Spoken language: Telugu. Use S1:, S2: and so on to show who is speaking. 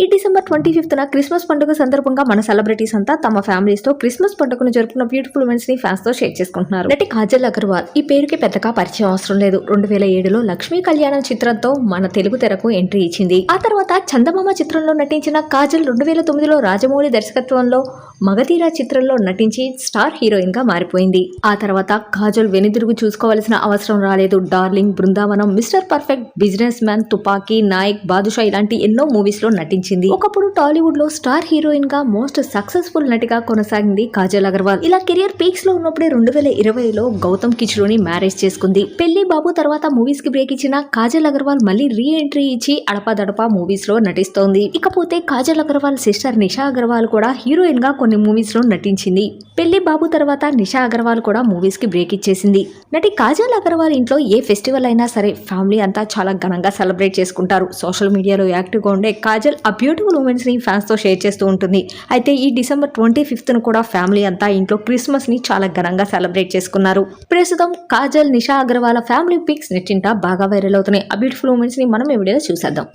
S1: ఈ డిసెంబర్ ట్వంటీ ఫిఫ్త్న క్రిస్మస్ పండుగ సందర్భంగా మన సెలబ్రిటీస్ అంతా తమ ఫ్యామిలీస్తో క్రిస్మస్ పండుగను జరుపుకున్న బ్యూటిఫుల్ మూమెంట్స్ని ఫ్యాన్స్తో షేర్ చేసుకుంటున్నారు. నటి కాజల్ అగర్వాల్ ఈ పేరుకి పెద్దగా పరిచయం అవసరం లేదు. రెండు వేల ఏడులో లక్ష్మీ కళ్యాణం చిత్రంతో మన తెలుగు తెరకు ఎంట్రీ ఇచ్చింది. ఆ తర్వాత చందమామ చిత్రంలో నటించిన కాజల్ రెండు వేల తొమ్మిదిలో రాజమౌళి దర్శకత్వంలో మగధీరా చిత్రంలో నటించి స్టార్ హీరోయిన్గా మారిపోయింది. ఆ తర్వాత కాజల్ వెనుదిరుగు చూసుకోవాల్సిన అవసరం రాలేదు. Darling Brindavanam mister perfect businessman Thuppakki Naayak Baadshah ఇలాంటి ఎన్నో మూవీస్లో నటించింది. ఒకప్పుడు టాలీవుడ్లో స్టార్ హీరోయిన్గా మోస్ట్ సక్సెస్ఫుల్ నటిగా కొనసాగింది కాజల్ అగర్వాల్. ఇలా కెరియర్ పీక్స్లో ఉన్నప్పుడే రెండు వేల ఇరవైలో గౌతమ్ కిచ్లోని మ్యారేజ్ చేసుకుంది. పెళ్ళి బాబు తర్వాత మూవీస్కి బ్రేక్ ఇచ్చిన కాజల్ అగర్వాల్ మళ్ళీ రీ ఎంట్రీ ఇచ్చి అడపాదడపా మూవీస్లో నటిస్తోంది. ఇకపోతే కాజల్ అగర్వాల్ సిస్టర్ నిషా అగర్వాల్ కూడా హీరోయిన్గా కొన్ని మూవీస్లో నటించింది. పెళ్ళి బాబు తర్వాత నిషా అగర్వాల్ కూడా మూవీస్కి బ్రేక్ ఇచ్చేసింది. నటి కాజల్ అగర్వాల్ ఇంట్లో ఏ ఫెస్టివల్ అయినా సరే ఫ్యామిలీ అంతా చాలా ఘనంగా సెలబ్రేట్ చేసుకుంటారు. సోషల్ మీడియాలో యాక్టివ్గా ఉండే కాజల్ ఆ బ్యూటిఫుల్ మూమెంట్స్ని ఫ్యాన్స్తో షేర్ చేస్తూ ఉంటుంది. అయితే ఈ డిసెంబర్ ట్వంటీ ఫిఫ్త్ను కూడా ఫ్యామిలీ అంతా ఇంట్లో క్రిస్మస్ని చాలా ఘనంగా సెలబ్రేట్ చేసుకున్నారు. ప్రస్తుతం కాజల్ నిషా అగర్వాల ఫ్యామిలీ పిక్స్ నెట్టింట బాగా వైరల్ అవుతున్నాయి. ఆ బ్యూటిఫుల్ మూమెంట్స్ని మనం ఈ వీడియోలో చూసేద్దాం.